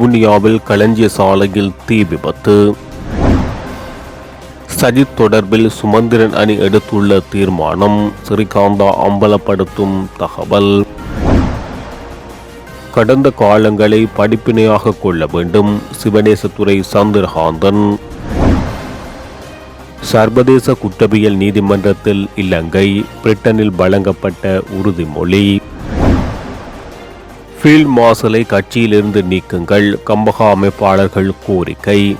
வவுனியாவில் களஞ்சிய சாலையில் தீ விபத்து. சஜித் தொடர்பில் சுமந்திரன் அணி எடுத்துள்ள தீர்மானம் ஸ்ரீகாந்தா அம்பலப்படுத்தும் தகவல். கடந்த காலங்களை படிப்பினையாக கொள்ள வேண்டும் சிவநேசத்துறை சந்திரகாந்தன். சர்வதேச குற்றவியல் நீதிமன்றத்தில் இலங்கை பிரிட்டனில் வழங்கப்பட்ட உறுதிமொழி. ஃபீல்ட் மார்ஷலை கட்சியிலிருந்து நீக்குங்கள் கம்பகா அமைப்பாளர்கள் கோரிக்கை.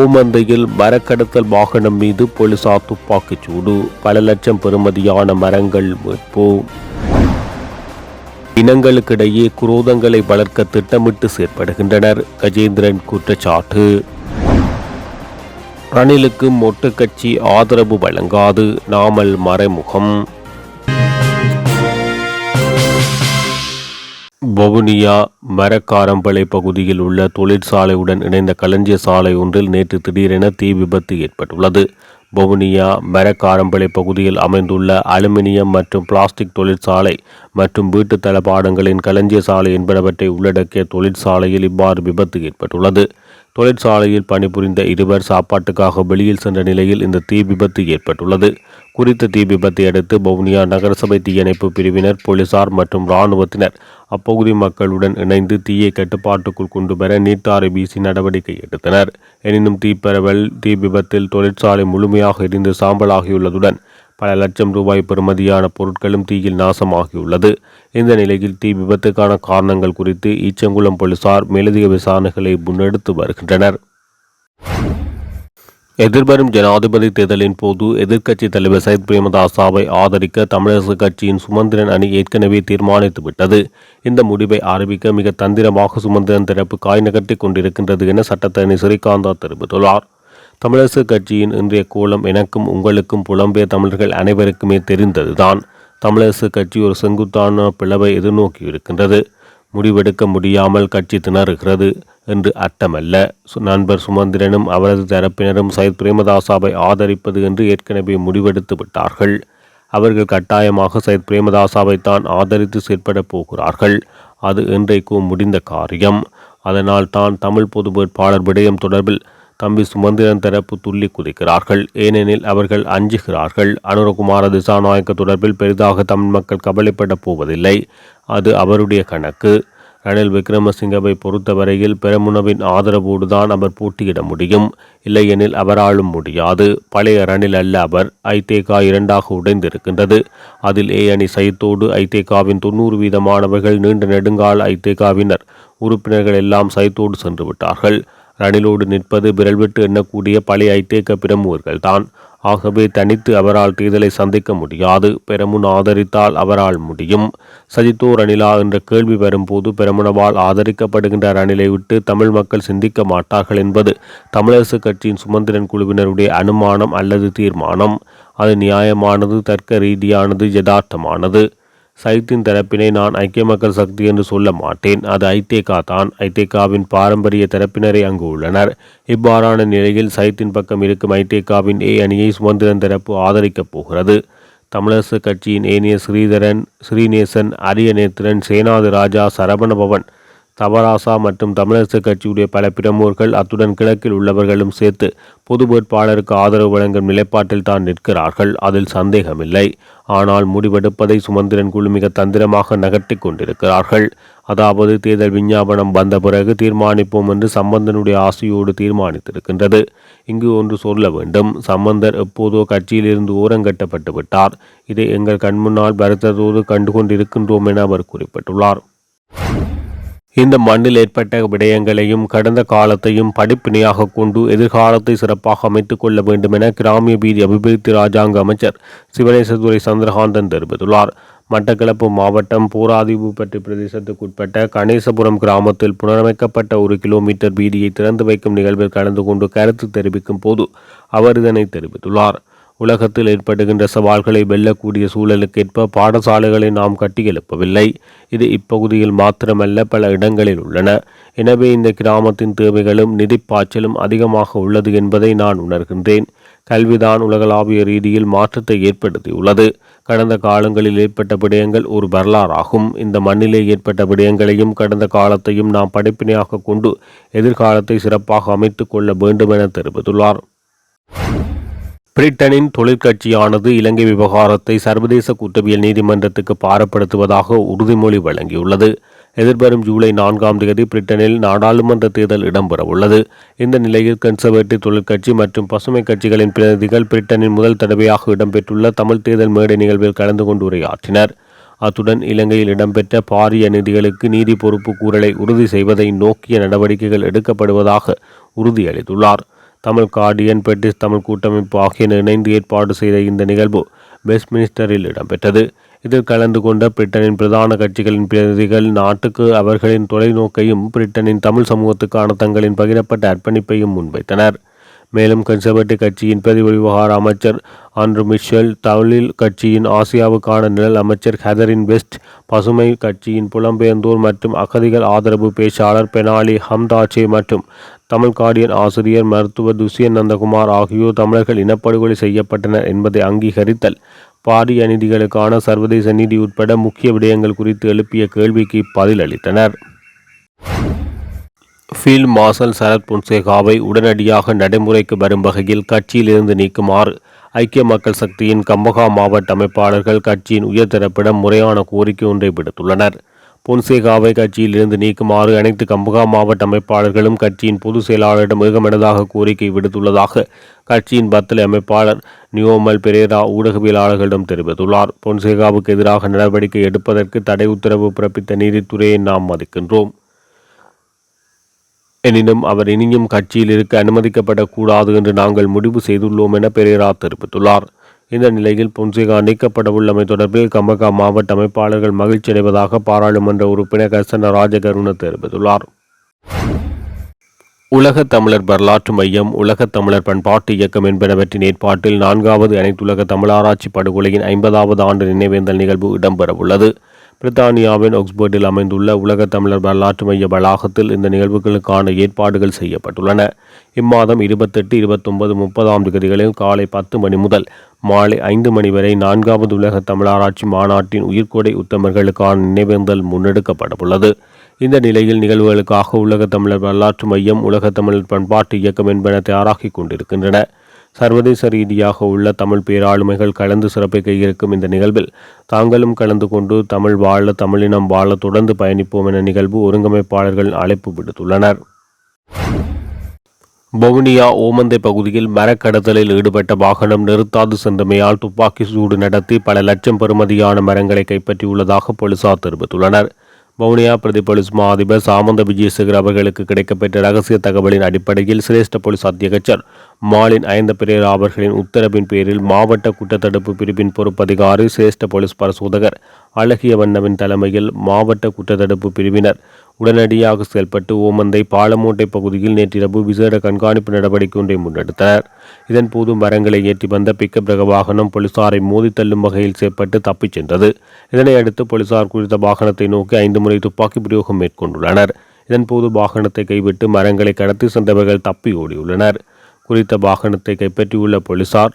ஓமந்தையில் மரக்கடத்தல் வாகனம் மீது போலீசார் துப்பாக்கிச் சூடு பல லட்சம் பெறுமதியான மரங்கள் மீட்பு. இனங்களுக்கிடையே குரோதங்களை வளர்க்க திட்டமிட்டு செயற்படுகின்றனர் கஜேந்திரன் குற்றச்சாட்டு. ரணிலுக்கு மொட்டு கட்சி ஆதரவு வழங்காது நாமல் மறைமுகம். வவுனியா மரக்காரம்பளை பகுதியில் உள்ள தொழிற்சாலையுடன் இணைந்த களஞ்சிய சாலை ஒன்றில் நேற்று திடீரென தீ விபத்து ஏற்பட்டுள்ளது. வவுனியா மரக்காரம்பளை பகுதியில் அமைந்துள்ள அலுமினியம் மற்றும் பிளாஸ்டிக் தொழிற்சாலை மற்றும் வீட்டு தளபாடங்களின் களஞ்சிய சாலை என்பனவற்றை உள்ளடக்கிய தொழிற்சாலையில் இவ்வாறு விபத்து ஏற்பட்டுள்ளது. தொழிற்சாலையில் பணிபுரிந்த இருவர் சாப்பாட்டுக்காக வெளியில் சென்ற நிலையில் இந்த தீ விபத்து ஏற்பட்டுள்ளது. குறித்த தீ விபத்தை அடுத்து வவுனியா நகரசபை தீயணைப்பு பிரிவினர் போலீசார் மற்றும் இராணுவத்தினர் அப்பகுதி மக்களுடன் இணைந்து தீயை கட்டுப்பாட்டுக்குள் கொண்டு வர நீட்டாறு வீசி நடவடிக்கை எடுத்தனர். எனினும் தீப்பரவல் தீ விபத்தில் தொழிற்சாலை முழுமையாக எரிந்து சாம்பலாகியுள்ளதுடன் பல லட்சம் ரூபாய் பெறுமதியான பொருட்களும் தீயில் நாசமாகியுள்ளது. இந்த நிலையில் தீ விபத்துக்கான காரணங்கள் குறித்து ஈச்சங்குளம் போலீசார் மேலதிக விசாரணைகளை முன்னெடுத்து வருகின்றனர். எதிர்வரும் ஜனாதிபதி தேர்தலின் போது எதிர்க்கட்சி தலைவர் சைத் பிரேமதாசாவை ஆதரிக்க தமிழரசு கட்சியின் சுமந்திரன் அணி ஏற்கனவே தீர்மானித்துவிட்டது. இந்த முடிவை அறிவிக்க மிக தந்திரமாக சுமந்திரன் தரப்பு காய் நகர்த்தி கொண்டிருக்கின்றது என சட்டத்தரணி ஸ்ரீகாந்தா தெரிவித்துள்ளார். தமிழரசு கட்சியின் இன்றைய கோலம் எனக்கும் உங்களுக்கும் புலம்பெயர் தமிழர்கள் அனைவருக்குமே தெரிந்ததுதான். தமிழரசு கட்சி ஒரு செங்குத்தான பிளவை எதிர்நோக்கி இருக்கின்றது முடிவெடுக்க முடியாமல் கட்சி திணறுகிறது என்று அர்த்தமல்ல. சு- நண்பர் சுமந்திரனும் அவரது தரப்பினரும் சையத் பிரேமதாசாவை ஆதரிப்பது என்று ஏற்கனவே முடிவெடுத்து விட்டார்கள். அவர்கள் கட்டாயமாக சையத் பிரேமதாசாவை தான் ஆதரித்து செயற்பட போகிறார்கள். அது என்றைக்கும் முடிந்த காரியம். அதனால் தான் தமிழ் பொது வேட்பாளர் விடயம் தொடர்பில் தம்பி சுமந்திரன் தரப்பு துள்ளி குதிக்கிறார்கள். ஏனெனில் அவர்கள் அஞ்சுகிறார்கள். அனுரகுமார திசாநாயக்க தொடர்பில் பெரிதாக தமிழ் மக்கள் கவலைப்பட போவதில்லை. அது அவருடைய கணக்கு. ரணில் விக்ரமசிங்கவை பொறுத்தவரையில் பெரமுனவின் ஆதரவோடு தான் அவர் போட்டியிட முடியும். இல்லையெனில் அவராலும் முடியாது. பழைய ரணில் அல்ல அவர். ஐதேகா இரண்டாக உடைந்திருக்கின்றது. அதில் ஏ அணி சைத்தோடு ஐதேகாவின் தொண்ணூறு வீதமானவர்கள் நீண்ட நெடுங்கால ஐதேகாவினர் உறுப்பினர்கள் எல்லாம் சைத்தோடு சென்று விட்டார்கள் ரணிலோடு நிற்பது விரல் விட்டு எண்ணக்கூடிய பழைய ஐதேக பிரமுகர்கள் தான். ஆகவே தனித்து அவரால் தேர்தலை சந்திக்க முடியாது. பெரமுன் ஆதரித்தால் அவரால் முடியும். சஜித்தோ ரணிலா என்ற கேள்வி வரும்போது பெரமுனவால் ஆதரிக்கப்படுகின்ற ரணிலை விட்டு தமிழ் மக்கள் சிந்திக்க மாட்டார்கள் என்பது தமிழரசு கட்சியின் சுமந்திரன் குழுவினருடைய அனுமானம் அல்லது தீர்மானம். அது நியாயமானது தர்க்க ரீதியானது யதார்த்தமானது. சைத்தின் தரப்பினை நான் ஐக்கிய மக்கள் சக்தி என்று சொல்ல மாட்டேன். அது ஐதேகா தான். ஐதேகாவின் பாரம்பரிய தரப்பினரே அங்கு உள்ளனர். இவ்வாறான நிலையில் சைத்தின் பக்கம் இருக்கும் ஐதேகாவின் ஏ அணியை சுமந்திரன் தரப்பு ஆதரிக்கப் போகிறது. தமிழரசு கட்சியின் ஏனிய ஸ்ரீதரன் ஸ்ரீநேசன் அரியநேத்திரன் சேனாதி ராஜா சரவணபவன் தவராசா மற்றும் தமிழரசு கட்சியுடைய பல பிரமுகர்கள் அத்துடன் கிழக்கில் உள்ளவர்களும் சேர்த்து பொது வேட்பாளருக்கு ஆதரவு வழங்கும் நிலைப்பாட்டில் தான் நிற்கிறார்கள். அதில் சந்தேகமில்லை. ஆனால் முடிவெடுப்பதை சுமந்திரன் குழு மிக தந்திரமாக நகர்த்தி கொண்டிருக்கிறார்கள். அதாவது தேர்தல் விஞ்ஞாபனம் வந்த பிறகு தீர்மானிப்போம் என்று சம்பந்தனுடைய ஆசையோடு தீர்மானித்திருக்கின்றது. இங்கு ஒன்று சொல்ல வேண்டும். சம்பந்தர் எப்போதோ கட்சியிலிருந்து ஓரங்கட்டப்பட்டு விட்டார். இதை எங்கள் கண்முன்னால் வருத்தத்தோடு கண்டுகொண்டிருக்கின்றோம் என அவர் குறிப்பிட்டுள்ளார். இந்த மண்ணில் ஏற்பட்ட விடயங்களையும் கடந்த காலத்தையும் படிப்பினையாக கொண்டு எதிர்காலத்தை சிறப்பாக அமைத்துக் கொள்ள வேண்டும் என கிராமிய வீதி அபிவிருத்தி ராஜாங்க அமைச்சர் சிவனேசதுரை சந்திரகாந்தன் தெரிவித்துள்ளார். மட்டக்களப்பு மாவட்டம் போராதிபுப்பட்டி பிரதேசத்துக்குட்பட்ட கணேசபுரம் கிராமத்தில் புனரமைக்கப்பட்ட ஒரு கிலோமீட்டர் வீதியை திறந்து வைக்கும் நிகழ்வில் கலந்து கொண்டு கருத்து தெரிவிக்கும் போது அவர் இதனை தெரிவித்துள்ளார். உலகத்தில் ஏற்படுகின்ற சவால்களை வெல்லக்கூடிய சூழலுக்கேற்ப பாடசாலைகளை நாம் கட்டி எழுப்பவில்லை. இது இப்பகுதியில் மாத்திரமல்ல பல இடங்களில் உள்ளன. எனவே இந்த கிராமத்தின் தேவைகளும் நிதிப்பாய்ச்சலும் அதிகமாக உள்ளது என்பதை நான் உணர்கின்றேன். கல்விதான் உலகளாவிய ரீதியில் மாற்றத்தை ஏற்படுத்தியுள்ளது. கடந்த காலங்களில் ஏற்பட்ட விடயங்கள் ஒரு வரலாறாகும். இந்த மண்ணிலே ஏற்பட்ட விடயங்களையும் கடந்த காலத்தையும் நாம் படிப்பினையாக கொண்டு எதிர்காலத்தை சிறப்பாக அமைத்துக் கொள்ள வேண்டும் என தெரிவித்துள்ளார். பிரிட்டனின் தொழிற்கட்சியானது இலங்கை விவகாரத்தை சர்வதேச குற்றவியல் நீதிமன்றத்துக்கு பாரப்படுத்துவதாக உறுதிமொழி வழங்கியுள்ளது. எதிர்வரும் ஜூலை நான்காம் தேதி பிரிட்டனில் நாடாளுமன்ற தேர்தல் இடம்பெறவுள்ளது இந்த நிலையில் கன்சர்வேட்டிவ் தொழிற்கட்சி மற்றும் பசுமை கட்சிகளின் பிரதிநிதிகள் பிரிட்டனின் முதல் தடவையாக இடம்பெற்றுள்ள தமிழ் தேர்தல் மேடை நிகழ்வில் கலந்து கொண்டு உரையாற்றினர். அத்துடன் இலங்கையில் இடம்பெற்ற பாரிய நிதிகளுக்கு நீதி பொறுப்பு கூறலை உறுதி செய்வதை நோக்கிய நடவடிக்கைகள் எடுக்கப்படுவதாக உறுதியளித்துள்ளார். தமிழ் கார்டியன் பிரிட்டிஷ் தமிழ் கூட்டமைப்பு ஆகியன இணைந்து ஏற்பாடு செய்த இந்த நிகழ்வு வெஸ்ட்மினிஸ்டரில் இடம்பெற்றது. இதில் கலந்து கொண்ட பிரிட்டனின் பிரதான கட்சிகளின் பிரதிநிதிகள் நாட்டுக்கு அவர்களின் தொலைநோக்கையும் பிரிட்டனின் தமிழ் சமூகத்துக்கான தங்களின் பகிரப்பட்ட அர்ப்பணிப்பையும் முன்வைத்தனர். மேலும் கன்சர்வேட்டிவ் கட்சியின் பிரதி விவகார அமைச்சர் ஆண்ட்ரூ மிஷல் தமிழில் கட்சியின் ஆசியாவுக்கான நிழல் அமைச்சர் ஹெதரின் வெஸ்ட் பசுமை கட்சியின் புலம்பெயர்ந்தோர் மற்றும் அகதிகள் ஆதரவு பேச்சாளர் பெனாலி ஹம்தாச்சே மற்றும் தமிழ் கார்டியன் ஆசிரியர் மருத்துவர் துஷ்யன் நந்தகுமார் ஆகியோர் தமிழர்கள் இனப்படுகொலை செய்யப்பட்டனர் என்பதை அங்கீகரித்தல். பாரிய அநீதிகளுக்கான சர்வதேச நீதி உட்பட முக்கிய விடயங்கள் குறித்து எழுப்பிய கேள்விக்கு பதிலளித்தனர் ஃபீல்ட் மார்ஷல் சரத் பொன்சேகாவை உடனடியாக நடைமுறைக்கு வரும் வகையில் கட்சியிலிருந்து நீக்குமாறு ஐக்கிய மக்கள் சக்தியின் கம்பகா மாவட்ட அமைப்பாளர்கள் கட்சியின் உயர்தரப்பிடம் முறையான கோரிக்கை ஒன்றை விடுத்துள்ளனர். பொன்சேகாவை கட்சியில் இருந்து நீக்குமாறு அனைத்து கம்பகா மாவட்ட அமைப்பாளர்களும் கட்சியின் பொதுச் செயலாளரிடம் ஏகமனதாக கோரிக்கை விடுத்துள்ளதாக கட்சியின் பத்தலை அமைப்பாளர் நியோமல் பெரேரா ஊடகவியலாளர்களிடம் தெரிவித்துள்ளார். பொன்சேகாவுக்கு எதிராக நடவடிக்கை எடுப்பதற்கு தடை உத்தரவு பிறப்பித்த நீதித்துறையை நாம் மதிக்கின்றோம். எனினும் அவர் இனியும் கட்சியில் இருக்க அனுமதிக்கப்படக்கூடாது என்று நாங்கள் முடிவு செய்துள்ளோம் என பெரேரா தெரிவித்துள்ளார். இந்த நிலையில் பொன்சேகா நீக்கப்படவுள்ளமை தொடர்பில் கமகா மாவட்ட அமைப்பாளர்கள் மகிழ்ச்சி அடைவதாக பாராளுமன்ற உறுப்பினர் கசன ராஜகருண தெரிவித்துள்ளார். உலகத் தமிழர் வரலாற்று மையம் உலகத் தமிழர் பண்பாட்டு இயக்கம் என்பனவற்றின் ஏற்பாட்டில் நான்காவது அனைத்துலக தமிழாராய்ச்சி படுகொலையின் ஐம்பதாவது ஆண்டு நினைவேந்தல் நிகழ்வு இடம்பெறவுள்ளது. பிரித்தானியாவின் ஒக்ஸ்போர்டில் அமைந்துள்ள உலக தமிழர் வரலாற்று மைய வளாகத்தில் இந்த நிகழ்வுகளுக்கான ஏற்பாடுகள் செய்யப்பட்டுள்ளன. இம்மாதம் இருபத்தெட்டு இருபத்தொன்பது முப்பதாம் தேதிகளில் காலை பத்து மணி முதல் மாலை ஐந்து மணி வரை நான்காவது உலக தமிழாராய்ச்சி மாநாட்டின் உயிர்கொடை உத்தமர்களுக்கான நினைவேந்தல் முன்னெடுக்கப்படவுள்ளது. இந்த நிலையில் நிகழ்வுகளுக்காக உலக தமிழர் வரலாற்று மையம் உலக தமிழர் பண்பாட்டு இயக்கம் என்பன தயாராகி கொண்டிருக்கின்றன. சர்வதேச ரீதியாக உள்ள தமிழ் பேராளுமைகள் கலந்து சிறப்பிக்க இருக்கும் இந்த நிகழ்வில் தாங்களும் கலந்து கொண்டு தமிழ் வாழ தமிழினம் வாழ தொடர்ந்து பயணிப்போம் என நிகழ்வு ஒருங்கமைப்பாளர்கள் அழைப்பு விடுத்துள்ளனர். வவுனியா ஓமந்தை பகுதியில் மரக்கடத்தலில் ஈடுபட்ட வாகனம் நிறுத்தாது சென்றமையால் துப்பாக்கி சூடு நடத்தி பல லட்சம் பெறுமதியான மரங்களை கைப்பற்றியுள்ளதாக போலீசார் தெரிவித்துள்ளனர். வவுனியா பிரதி போலீஸ் மா அதிபர் சாமந்த விஜயசேகர் அவர்களுக்கு கிடைக்கப்பெற்ற ரகசிய தகவலின் அடிப்படையில் சிரேஷ்ட போலீஸ் அத்தியகச்சர் மாலின் ஐந்த பிரேரா அவர்களின் உத்தரவின் பேரில் மாவட்ட குற்றத்தடுப்பு பிரிவின் பொறுப்பதிகாரி சிரேஷ்ட போலீஸ் பரிசோதகர் அழகிய வண்ணவின் தலைமையில் மாவட்ட குற்றத்தடுப்பு பிரிவினர் உடனடியாக செயல்பட்டு ஓமந்தை பாலமூட்டை பகுதியில் நேற்றிரவு விசேட கண்காணிப்பு நடவடிக்கை ஒன்றை முன்னெடுத்தனர். இதன்போது மரங்களை ஏற்றி வந்த பிக்கப் ரக வாகனம் போலீசாரை மோதி தள்ளும் வகையில் செயற்பட்டு தப்பிச் சென்றது. இதனையடுத்து போலீசார் குறித்த வாகனத்தை நோக்கி ஐந்து முறை துப்பாக்கி பிரயோகம் மேற்கொண்டுள்ளனர். இதன்போது வாகனத்தை கைவிட்டு மரங்களை கடத்தி சென்றவர்கள் தப்பி ஓடியுள்ளனர். குறித்த வாகனத்தை கைப்பற்றியுள்ள போலீசார்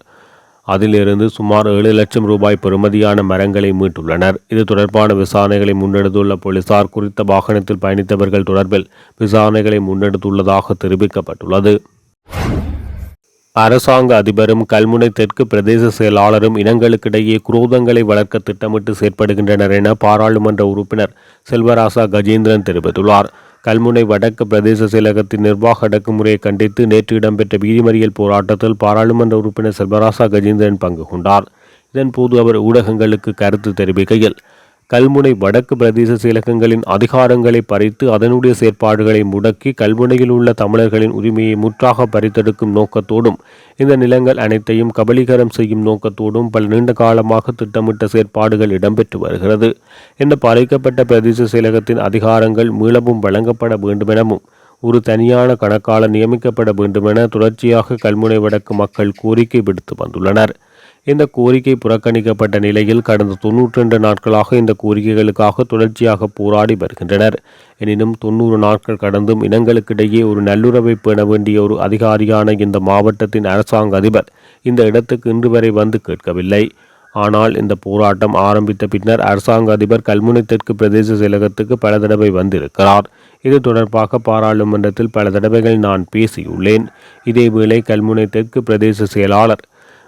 அதிலிருந்து சுமார் ஏழு லட்சம் ரூபாய் பெறுமதியான மரங்களை மீட்டுள்ளனர். இது தொடர்பான விசாரணைகளை முன்னெடுத்துள்ள போலீசார் குறித்த வாகனத்தில் பயணித்தவர்கள் தொடர்பில் விசாரணைகளை முன்னெடுத்துள்ளதாக தெரிவிக்கப்பட்டுள்ளது. அரசாங்க அதிபரும் கல்முனை தெற்கு பிரதேச செயலாளரும் இனங்களுக்கிடையே குரோதங்களை வளர்க்க திட்டமிட்டு செயற்படுகின்றனர் என பாராளுமன்ற உறுப்பினர் செல்வராசா கஜேந்திரன் தெரிவித்துள்ளார். கல்முனை வடக்கு பிரதேச செயலகத்தின் நிர்வாக அடக்குமுறையை கண்டித்து நேற்று இடம்பெற்ற வீதிமறியல் போராட்டத்தில் பாராளுமன்ற உறுப்பினர் செல்வராசா கஜேந்திரன் பங்கு கொண்டார். இதன்போது அவர் ஊடகங்களுக்கு கருத்து தெரிவிக்கையில் கல்முனை வடக்கு பிரதேச செயலகங்களின் அதிகாரங்களை பறித்து அதனுடைய செயற்பாடுகளை முடக்கி கல்முனையில் உள்ள தமிழர்களின் உரிமையை முற்றாக பறித்தெடுக்கும் நோக்கத்தோடும் இந்த நிலங்கள் அனைத்தையும் கபலீகரம் செய்யும் நோக்கத்தோடும் பல நீண்ட காலமாக திட்டமிட்ட செயற்பாடுகள் இடம்பெற்று வருகிறது. இந்த பறிக்கப்பட்ட பிரதேச செயலகத்தின் அதிகாரங்கள் மீளவும் வழங்கப்பட வேண்டுமெனவும் ஒரு தனியான கணக்காளர் நியமிக்கப்பட வேண்டுமென தொடர்ச்சியாக கல்முனை வடக்கு மக்கள் கோரிக்கை விடுத்து வந்துள்ளனர். இந்த கோரிக்கை புறக்கணிக்கப்பட்ட நிலையில் கடந்த தொன்னூற்றி ரெண்டு நாட்களாக இந்த கோரிக்கைகளுக்காக தொடர்ச்சியாக போராடி வருகின்றனர். எனினும் தொன்னூறு நாட்கள் கடந்தும் இனங்களுக்கிடையே ஒரு நல்லுறவை பேண வேண்டிய ஒரு அதிகாரியான இந்த மாவட்டத்தின் அரசாங்க அதிபர் இந்த இடத்துக்கு இன்று வரை வந்து கேட்கவில்லை. ஆனால் இந்த போராட்டம் ஆரம்பித்த பின்னர் அரசாங்க அதிபர் கல்முனை தெற்கு பிரதேச செயலகத்துக்கு பல தடவை வந்திருக்கிறார். இது தொடர்பாக பாராளுமன்றத்தில் பல தடவைகள் நான் பேசியுள்ளேன். இதேவேளை கல்முனை தெற்கு பிரதேச செயலாளர்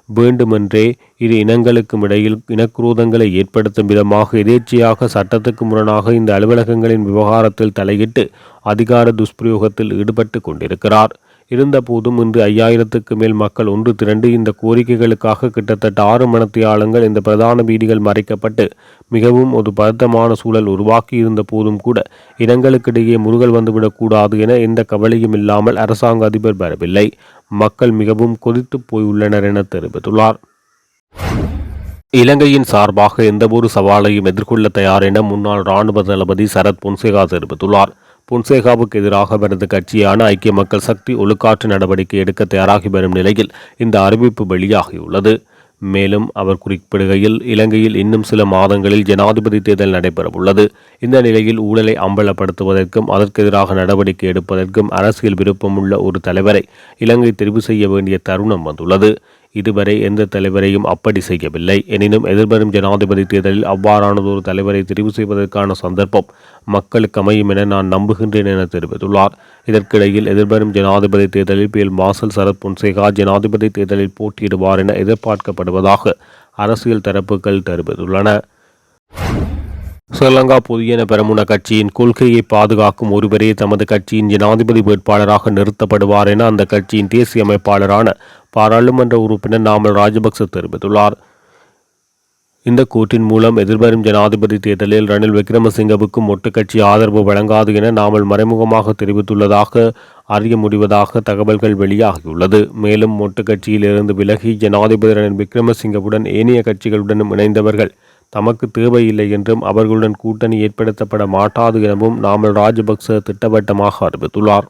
வேண்டுமென்றே இரு இனங்களுக்கும் இடையில் இனக்குரோதங்களை ஏற்படுத்தும் விதமாக எதேச்சையாக சட்டத்துக்கு முரணாக இந்த அலுவலகங்களின் விவகாரத்தில் தலையிட்டு அதிகார துஷ்பிரயோகத்தில் ஈடுபட்டு கொண்டிருக்கிறார். இருந்தபோதும் இன்று ஐயாயிரத்துக்கு மேல் மக்கள் ஒன்று திரண்டு இந்த கோரிக்கைகளுக்காக கிட்டத்தட்ட ஆறு மணத்தியாளங்கள் இந்த பிரதான வீதிகள் மறைக்கப்பட்டு மிகவும் ஒரு பதத்தமான சூழல் உருவாக்கி இருந்த போதும் கூட இனங்களுக்கிடையே முருகல் வந்துவிடக்கூடாது என எந்த கவலையும் இல்லாமல் அரசாங்க அதிபர் வரவில்லை. மக்கள் மிகவும் கொதித்து போயுள்ளனர் என தெரிவித்துள்ளார். இலங்கையின் சார்பாக எந்தவொரு சவாலையும் எதிர்கொள்ள தயார் என முன்னாள் இராணுவ தளபதி சரத் பொன்சேகா தெரிவித்துள்ளார். பொன்சேகாவுக்கு எதிராக அவரது கட்சியான ஐக்கிய மக்கள் சக்தி ஒழுக்காற்று நடவடிக்கை எடுக்க தயாராகி வரும் நிலையில் இந்த அறிவிப்பு வெளியாகியுள்ளது. மேலும் அவர் குறிப்பிடுகையில் இலங்கையில் இன்னும் சில மாதங்களில் ஜனாதிபதி தேர்தல் நடைபெறவுள்ளது. இந்த நிலையில் ஊழலை அம்பலப்படுத்துவதற்கும் அதற்கு எதிராக நடவடிக்கை எடுப்பதற்கும் அரசியல் விருப்பமுள்ள ஒரு தலைவரை இலங்கை தெரிவு செய்ய வேண்டிய தருணம் வந்துள்ளது. இதுவரை எந்த தலைவரையும் அப்படி செய்யவில்லை. எனினும் எதிர்வரும் ஜனாதிபதி தேர்தலில் அவ்வாறானதொரு தலைவரை தெரிவு செய்வதற்கான சந்தர்ப்பம் மக்களுக்கு அமையும் என நான் நம்புகின்றேன் என தெரிவித்துள்ளார். இதற்கிடையில் எதிர்வரும் ஜனாதிபதி தேர்தலில் பிஎல் மாசல் சரத் பொன்சேகா ஜனாதிபதி தேர்தலில் போட்டியிடுவார் என எதிர்பார்க்கப்படுவதாக அரசியல் தரப்புகள் தெரிவித்துள்ளன. ஸ்ரீலங்கா பொதுஜன பெரமுன கட்சியின் கொள்கையை பாதுகாக்கும் ஒருவரே தமது கட்சியின் ஜனாதிபதி வேட்பாளராக நிறுத்தப்படுவார் என அந்த கட்சியின் தேசிய அமைப்பாளரான பாராளுமன்ற உறுப்பினர் நாமல் ராஜபக்ச தெரிவித்துள்ளார். இந்த கூற்றின் மூலம் எதிர்வரும் ஜனாதிபதி தேர்தலில் ரணில் விக்ரமசிங்கவுக்கும் ஒட்டு கட்சி ஆதரவு வழங்காது என நாமல் மறைமுகமாக தெரிவித்துள்ளதாக அறிய முடிவதாக தகவல்கள் வெளியாகியுள்ளது. மேலும் ஒட்டு கட்சியிலிருந்து விலகி ஜனாதிபதி ரணில் விக்ரமசிங்கவுடன் ஏனைய கட்சிகளுடனும் இணைந்தவர்கள் தமக்கு தேவையில்லை என்றும் அவர்களுடன் கூட்டணி ஏற்படுத்தப்பட மாட்டாது எனவும் நாமல் ராஜபக்ச திட்டவட்டமாக அறிவித்துள்ளார்.